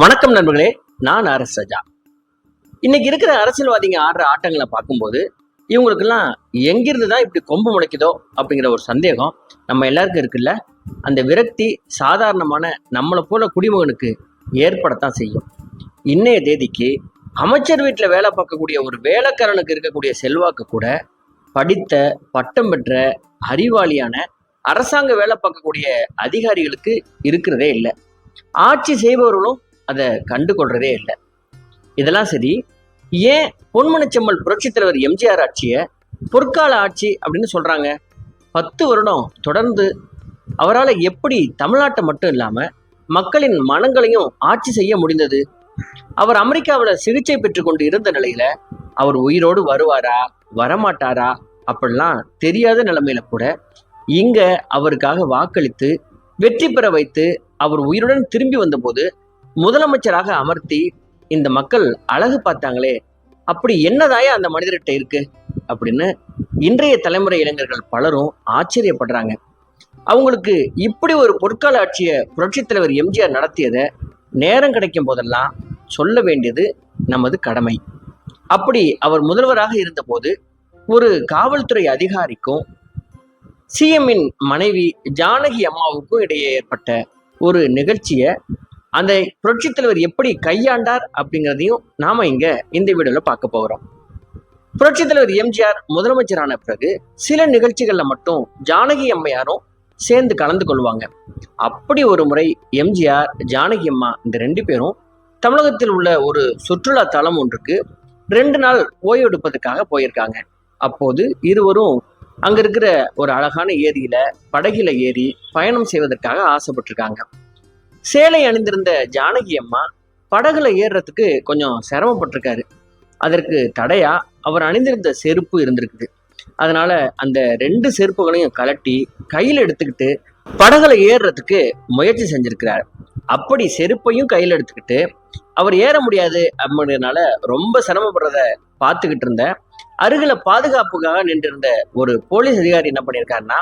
வணக்கம் நண்பர்களே நான் அரசு சஜா இன்னைக்கு இருக்கிற அரசியல்வாதிங்க ஆடுற ஆட்டங்களை பார்க்கும்போது இவங்களுக்கெல்லாம் எங்கிருந்து தான் இப்படி கொம்பு முளைக்குதோ அப்படிங்கிற ஒரு சந்தேகம் நம்ம எல்லாருக்கும் இருக்குல்ல? அந்த விரக்தி சாதாரணமான நம்மளை போல குடிமகனுக்கு ஏற்படத்தான் செய்யும். இன்னைய தேதிக்கு அமைச்சர் வீட்டில் வேலை பார்க்கக்கூடிய ஒரு வேலைக்காரனுக்கு இருக்கக்கூடிய செல்வாக்கு கூட படித்த பட்டம் பெற்ற அறிவாளியான அரசாங்க வேலை பார்க்கக்கூடிய அதிகாரிகளுக்கு இருக்கிறதே இல்லை. ஆட்சி செய்பவர்களும் அதை கண்டு கொள்றதே இல்லை. இதெல்லாம் சரி ஏன் பொன்மனச்செம்மல் புரட்சித் தலைவர் எம்ஜிஆர் ஆட்சியை பொற்கால ஆட்சி அப்படின்னு சொல்றாங்க? பத்து வருடம் தொடர்ந்து அவரால் எப்படி தமிழ்நாட்டை மட்டும் இல்லாம மக்களின் மனங்களையும் ஆட்சி செய்ய முடிந்தது? அவர் அமெரிக்காவில் சிகிச்சை பெற்றுக்கொண்டு இருந்த நிலையில அவர் உயிரோடு வருவாரா வரமாட்டாரா? அப்படிலாம் தெரியாத நிலைமையில கூட இங்க அவருக்காக வாக்களித்து வெற்றி பெற வைத்து அவர் உயிருடன் திரும்பி வந்தபோது முதலமைச்சராக அமர்த்தி இந்த மக்கள் அழகு பார்த்தாங்களே அப்படி என்னதாயா அந்த மனிதர்கிட்ட இருக்கு? அப்படின்னு இன்றைய தலைமுறை இளைஞர்கள் பலரும் ஆச்சரியப்படுறாங்க. அவங்களுக்கு இப்படி ஒரு பொற்கால ஆட்சியை புரட்சித் தலைவர் எம்ஜிஆர் நடத்தியதை நேரம் கிடைக்கும் போதெல்லாம் சொல்ல வேண்டியது நமது கடமை. அப்படி அவர் முதல்வராக இருந்தபோது ஒரு காவல்துறை அதிகாரிக்கும் சிஎம்மின் மனைவி ஜானகி அம்மாவுக்கும் இடையே ஏற்பட்ட ஒரு நிகழ்ச்சியை அந்த புரட்சி தலைவர் எப்படி கையாண்டார் அப்படிங்கிறதையும் நாம இங்க இந்த வீடியோல பார்க்க போகிறோம் புரட்சி தலைவர் எம்ஜிஆர் முதலமைச்சரான பிறகு சில நிகழ்ச்சிகள்ல மட்டும் ஜானகி அம்மையாரும் சேர்ந்து கலந்து கொள்வாங்க. அப்படி ஒரு முறை எம்ஜிஆர் ஜானகி அம்மா இந்த ரெண்டு பேரும் தமிழகத்தில் உள்ள ஒரு சுற்றுலா தலம் ஒன்றுக்கு ரெண்டு நாள் ஓய்வெடுப்பதற்காக போயிருக்காங்க. அப்போது இருவரும் அங்க இருக்கிற ஒரு அழகான ஏரியில படகில ஏறி பயணம் செய்வதற்காக ஆசைப்பட்டிருக்காங்க. சேலை அணிந்திருந்த ஜானகி அம்மா படகுல ஏறுறதுக்கு கொஞ்சம் சிரமப்பட்டிருக்காரு. அதற்கு தடையா அவர் அணிந்திருந்த செருப்பு இருந்திருக்குது. அதனால அந்த ரெண்டு செருப்புகளையும் கலட்டி கையில் எடுத்துக்கிட்டு படகுல ஏறுறதுக்கு முயற்சி செஞ்சிருக்கிறார். அப்படி செருப்பையும் கையில் எடுத்துக்கிட்டு அவர் ஏற முடியாது அப்படின்றதுனால ரொம்ப சிரமப்படுறத பார்த்துக்கிட்டு இருந்த அருகில பாதுகாப்புக்காக நின்றிருந்த ஒரு போலீஸ் அதிகாரி என்ன பண்ணியிருக்காருன்னா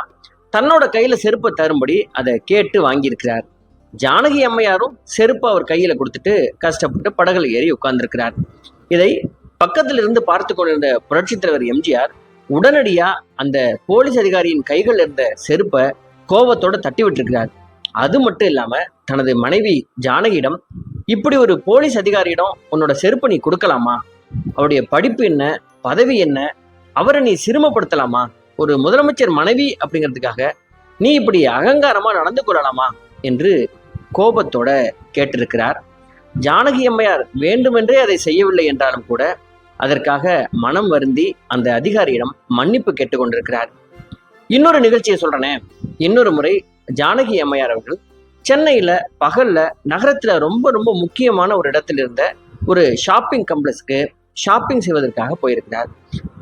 தன்னோட கையில செருப்பை தரும்படி அதை கேட்டு வாங்கியிருக்கிறார். ஜானகி அம்மையாரும் செருப்பை அவர் கையில கொடுத்துட்டு கஷ்டப்பட்டு படகுல ஏறி உட்கார்ந்திருக்கிறார். இதை பக்கத்தில் இருந்து பார்த்து கொண்டிருந்த புரட்சி தலைவர் எம்ஜிஆர் உடனடியா அந்த போலீஸ் அதிகாரியின் கைகள் இருந்த செருப்பை கோபத்தோட தட்டி விட்டுருக்கிறார். அது மட்டும் இல்லாம தனது மனைவி ஜானகியிடம் இப்படி ஒரு போலீஸ் அதிகாரியிடம் உன்னோட செருப்பு நீ கொடுக்கலாமா? அவருடைய படிப்பு என்ன? பதவி என்ன? அவரை நீ சிரமப்படுத்தலாமா ஒரு முதலமைச்சர் மனைவி அப்படிங்கிறதுக்காக நீ இப்படி அகங்காரமா நடந்து கொள்ளலாமா? என்று கோபத்தோட கேட்டிருக்கிறார். ஜானகி அம்மையார் வேண்டுமென்றே அதை செய்யவில்லை என்றாலும் கூட அதற்காக மனம் வருந்தி அந்த அதிகாரியிடம் மன்னிப்பு கேட்டுக்கொண்டிருக்கிறார். இன்னொரு நிகழ்ச்சியை சொல்றேனே. இன்னொரு முறை ஜானகி அம்மையார் அவர்கள் சென்னையில பகல்ல நகரத்துல ரொம்ப ரொம்ப முக்கியமான ஒரு இடத்துல இருந்த ஒரு ஷாப்பிங் கம்ப்ளெக்ஸ்க்கு ஷாப்பிங் செய்வதற்காக போயிருக்கிறார்.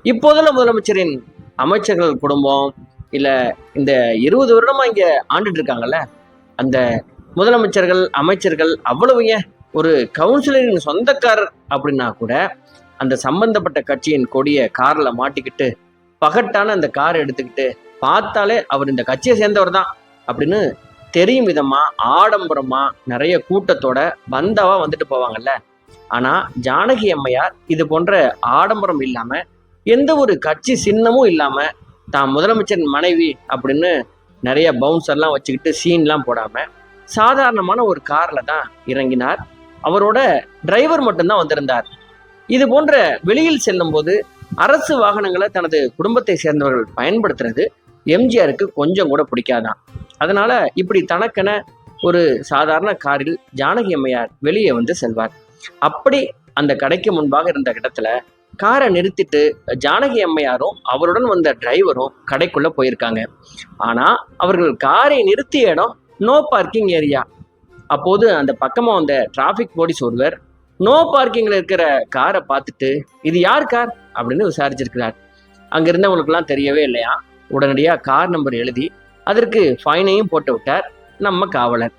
இப்போதெல்லாம் முதலமைச்சரின் அமைச்சர்கள் குடும்பம் இல்ல இந்த இருபது வருடமா இங்க ஆண்டுட்டு இருக்காங்கல்ல அந்த முதலமைச்சர்கள் அமைச்சர்கள் அவ்வளவு ஏன்? ஒரு கவுன்சிலரின் சொந்தக்காரர் அப்படின்னா கூட அந்த சம்பந்தப்பட்ட கட்சியின் கொடியை காரில் மாட்டிக்கிட்டு பகட்டான அந்த கார் எடுத்துக்கிட்டு பார்த்தாலே அவர் இந்த கட்சியை சேர்ந்தவர் தான் அப்படின்னு தெரியும் விதமா ஆடம்பரமா நிறைய கூட்டத்தோட பந்தாவா வந்துட்டு போவாங்கல்ல. ஆனா ஜானகி அம்மையார் இது போன்ற ஆடம்பரம் இல்லாம எந்த ஒரு கட்சி சின்னமும் இல்லாம தான் முதலமைச்சரின் மனைவி அப்படின்னு நிறைய பவுன்சர்லாம் வச்சுக்கிட்டு சீன்லாம் போடாமல் சாதாரணமான ஒரு கார்ல தான் இறங்கினார். அவரோட டிரைவர் மட்டும்தான் வந்திருந்தார். இது போன்ற வெளியில் செல்லும் போது அரசு வாகனங்களை தனது குடும்பத்தை சேர்ந்தவர்கள் பயன்படுத்துறது எம்ஜிஆருக்கு கொஞ்சம் கூட பிடிக்காதான். அதனால இப்படி தனக்கென ஒரு சாதாரண காரில் ஜானகி அம்மையார் வெளியே வந்து செல்வார். அப்படி அந்த கடைக்கு முன்பாக இருந்த இடத்துல காரை நிறுத்திட்டு ஜானகி அம்மையாரும் அவருடன் வந்த டிரைவரும் கடைக்குள்ள போயிருக்காங்க. ஆனா அவர்கள் காரை நிறுத்திய இடம் நோ பார்க்கிங் ஏரியா அப்போது அந்த பக்கமாக வந்த டிராஃபிக் போலீஸ் ஒருவர் நோ பார்க்கிங்கில் இருக்கிற காரை பார்த்துட்டு இது யார் கார் அப்படின்னு விசாரிச்சிருக்கிறார். அங்கே இருந்தவங்களுக்குலாம் தெரியவே இல்லையா? உடனடியாக கார் நம்பர் எழுதி அதற்கு ஃபைனையும் போட்டு விட்டார் நம்ம காவலர்.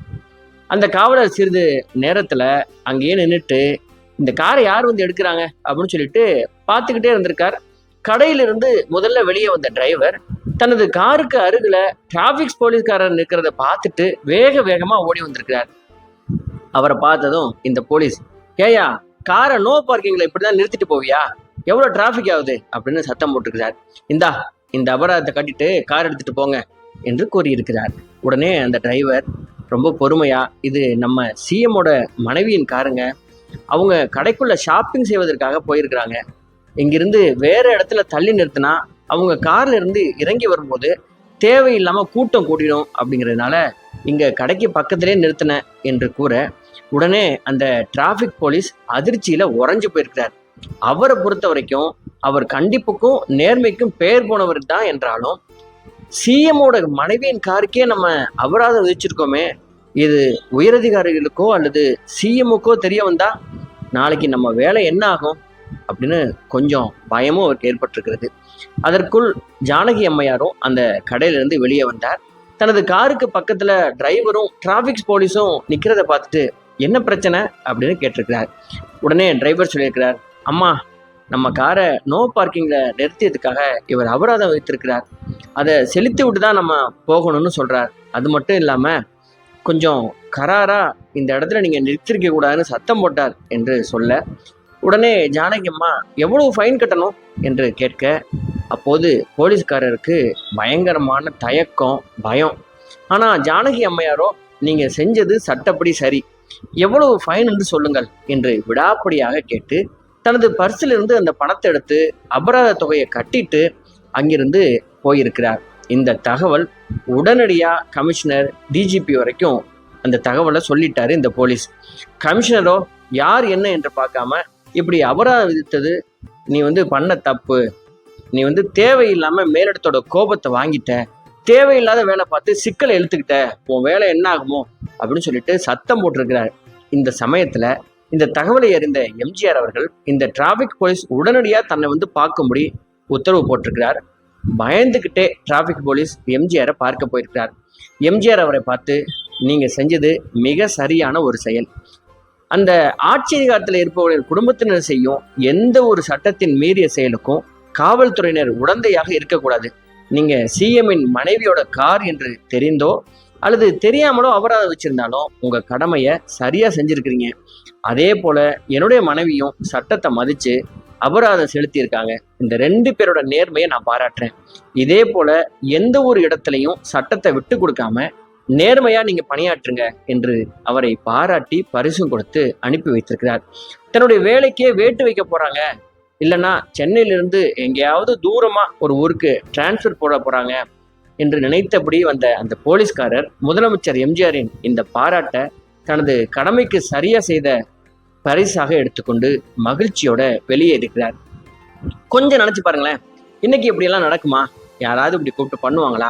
அந்த காவலர் சிறிது நேரத்தில் அங்கேயே நின்றுட்டு இந்த காரை யார் வந்து எடுக்கிறாங்க? அப்படின்னு சொல்லிட்டு பார்த்துக்கிட்டே இருந்திருக்கார். கடையிலிருந்து முதல்ல வெளியே வந்த டிரைவர் தனது காருக்கு அருகில் டிராபிக்ஸ் போலீஸ்காரர் நிற்கிறத பார்த்துட்டு வேக வேகமாக ஓடி வந்திருக்கிறார். அவரை பார்த்ததும் இந்த போலீஸ் ஏயா காரை நோ பார்க்கிங்ல இப்படிதான் நிறுத்திட்டு போவியா? எவ்வளோ டிராஃபிக் ஆகுது? அப்படின்னு சத்தம் போட்டிருக்கிறார். இந்தா இந்த அபராதத்தை கட்டிட்டு கார் எடுத்துட்டு போங்க என்று கூறியிருக்கிறார். உடனே அந்த டிரைவர் ரொம்ப பொறுமையா இது நம்ம சிஎம்மோட மனைவியின் காருங்க அவங்க கடைக்குள்ள ஷாப்பிங் செய்வதற்காக போயிருக்கிறாங்க. இங்கிருந்து வேற இடத்துல தள்ளி நிறுத்தினா அவங்க கார்ல இருந்து இறங்கி வரும்போது தேவையில்லாம கூட்டம் கூட்டிடும் அப்படிங்கிறதுனால இங்க கடைக்கு பக்கத்திலே நிறுத்தினேன் என்று கூற உடனே அந்த டிராஃபிக் போலீஸ் அதிர்ச்சியில உறைஞ்சு போயிருக்கிறார். அவரை பொறுத்த வரைக்கும் அவர் கண்டிப்புக்கும் நேர்மைக்கும் பெயர் போனவர் தான் என்றாலும் சிஎம்மோட மனைவியின் காருக்கே நம்ம அபராதம் விதிச்சிருக்கோமே இது உயரதிகாரிகளுக்கோ அல்லது சிஎம்முக்கோ தெரிய வந்தா நாளைக்கு நம்ம வேலை என்ன ஆகும்? அப்படின்னு கொஞ்சம் பயமும் அவருக்கு ஏற்பட்டிருக்கிறது. அதற்குள் ஜானகி அம்மையாரும் அந்த கடையிலிருந்து வெளியே வந்தார். தனது காருக்கு பக்கத்தில் டிரைவரும் டிராஃபிக்ஸ் போலீஸும் நிற்கிறத பார்த்துட்டு என்ன பிரச்சனை? அப்படின்னு கேட்டிருக்கிறார். உடனே டிரைவர் சொல்லியிருக்கிறார் அம்மா நம்ம காரை நோ பார்க்கிங்கில் நிறுத்தியதுக்காக இவர் அபராதம் வைத்திருக்கிறார் அதை செலுத்தி விட்டு தான் நம்ம போகணும்னு சொல்கிறார் அது மட்டும் இல்லாமல் கொஞ்சம் கராராக இந்த இடத்துல நீங்கள் நிறுத்திருக்க கூடாதுன்னு சத்தம் போட்டார் என்று சொல்ல உடனே ஜானகி அம்மா எவ்வளவு ஃபைன் கட்டணும்? என்று கேட்க அப்போது போலீஸ்காரருக்கு பயங்கரமான தயக்கம் பயம். ஆனால் ஜானகி அம்மையாரோ நீங்கள் செஞ்சது சட்டப்படி சரி. எவ்வளவு ஃபைன் என்று சொல்லுங்கள் என்று விடாப்படியாக கேட்டு தனது பர்சிலிருந்து அந்த பணத்தை எடுத்து அபராத தொகையை கட்டிட்டு அங்கிருந்து போயிருக்கிறார். இந்த தகவல் உடனடியாக கமிஷனர் டிஜிபி வரைக்கும் அந்த தகவலை சொல்லிட்டாரு இந்த போலீஸ். கமிஷனரோ யார் என்ன என்று பார்க்காம இப்படி அபராதம் விதித்தது நீ வந்து பண்ண தப்பு நீ வந்து தேவையில்லாமல் மேலிடத்தோட கோபத்தை வாங்கிட்ட தேவையில்லாத வேலை பார்த்து சிக்கலை இழுத்துக்கிட்ட உன் வேலை என்ன ஆகுமோ அப்படின்னு சொல்லிட்டு சத்தம் போட்டிருக்கிறார். இந்த சமயத்தில் இந்த தகவலை அறிந்த எம்ஜிஆர் அவர்கள் இந்த டிராஃபிக் போலீஸ் உடனடியாக தன்னை வந்து பார்க்கும்படி உத்தரவு போட்டிருக்கிறார். பயந்துக்கிட்டே டிராஃபிக் போலீஸ் எம்ஜிஆரை பார்க்க போயிருக்கிறார். எம்ஜிஆர் அவரை பார்த்து நீங்கள் செஞ்சது மிக சரியான ஒரு செயல். அந்த ஆட்சி அதிகாரத்தில் இருப்பவர்களின் குடும்பத்தினர் செய்யும்? எந்த ஒரு சட்டத்தின் மீறிய செயலுக்கும் காவல்துறையினர் உடந்தையாக இருக்கக்கூடாது. நீங்க சிஎம்மின் மனைவியோட கார் என்று தெரிந்தோ அல்லது தெரியாமலோ அபராதம் வச்சிருந்தாலும் உங்க கடமையை சரியா செஞ்சிருக்கிறீங்க. அதே போல என்னுடைய மனைவியும் சட்டத்தை மதிச்சு அபராதம் செலுத்தியிருக்காங்க. இந்த ரெண்டு பேரோட நேர்மையை நான் பாராட்டுறேன். இதே போல எந்த ஒரு இடத்துலையும் சட்டத்தை விட்டு கொடுக்காம நேர்மையா நீங்க பணியாற்றுங்க என்று அவரை பாராட்டி பரிசும் கொடுத்து அனுப்பி வைத்திருக்கிறார். தன்னுடைய வேலைக்கே வேட்டு வைக்க போறாங்க. இல்லைன்னா சென்னையிலிருந்து எங்கேயாவது தூரமா ஒரு ஊருக்கு டிரான்ஸ்ஃபர் போட போறாங்க என்று நினைத்தபடி வந்த அந்த போலீஸ்காரர் முதலமைச்சர் எம்ஜிஆரின் இந்த பாராட்டை தனது கடமைக்கு சரியா செய்த பரிசாக எடுத்துக்கொண்டு மகிழ்ச்சியோட வெளியே இருக்கிறார் கொஞ்சம் நினைச்சு பாருங்களேன். இன்னைக்கு இப்படியெல்லாம் நடக்குமா? யாராவது இப்படி கூப்பிட்டு பண்ணுவாங்களா?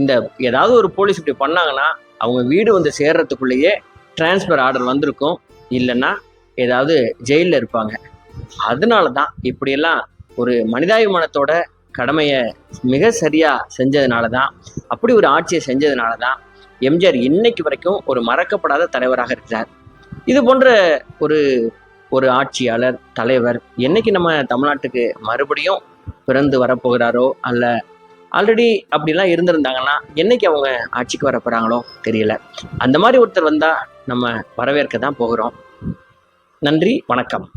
இந்த ஏதாவது ஒரு போலீஸ் இப்படி பண்ணாங்கன்னா அவங்க வீடு வந்து சேர்றதுக்குள்ளேயே டிரான்ஸ்ஃபர் ஆர்டர் வந்திருக்கும். இல்லைன்னா ஏதாவது ஜெயிலில் இருப்பாங்க. அதனால தான் இப்படியெல்லாம் ஒரு மனிதாபிமானத்தோட கடமையை மிக சரியாக செஞ்சதுனால தான் அப்படி ஒரு ஆட்சியை செஞ்சதுனால தான் எம்ஜிஆர் இன்னைக்கு வரைக்கும் ஒரு மறக்கப்படாத தலைவராக இருக்கிறார். இது போன்ற ஒரு ஒரு ஆட்சியாளர் தலைவர் என்னைக்கு நம்ம தமிழ்நாட்டுக்கு மறுபடியும் பிறந்து வரப்போகிறாரோ அல்ல ஆல்ரெடி அப்படிலாம் இருந்திருந்தாங்கன்னா என்னைக்கு அவங்க ஆட்சிக்கு வர போகிறாங்களோ தெரியல. அந்த மாதிரி ஒருத்தர் வந்தால் நம்ம வரவேற்க தான் போகிறோம். நன்றி வணக்கம்.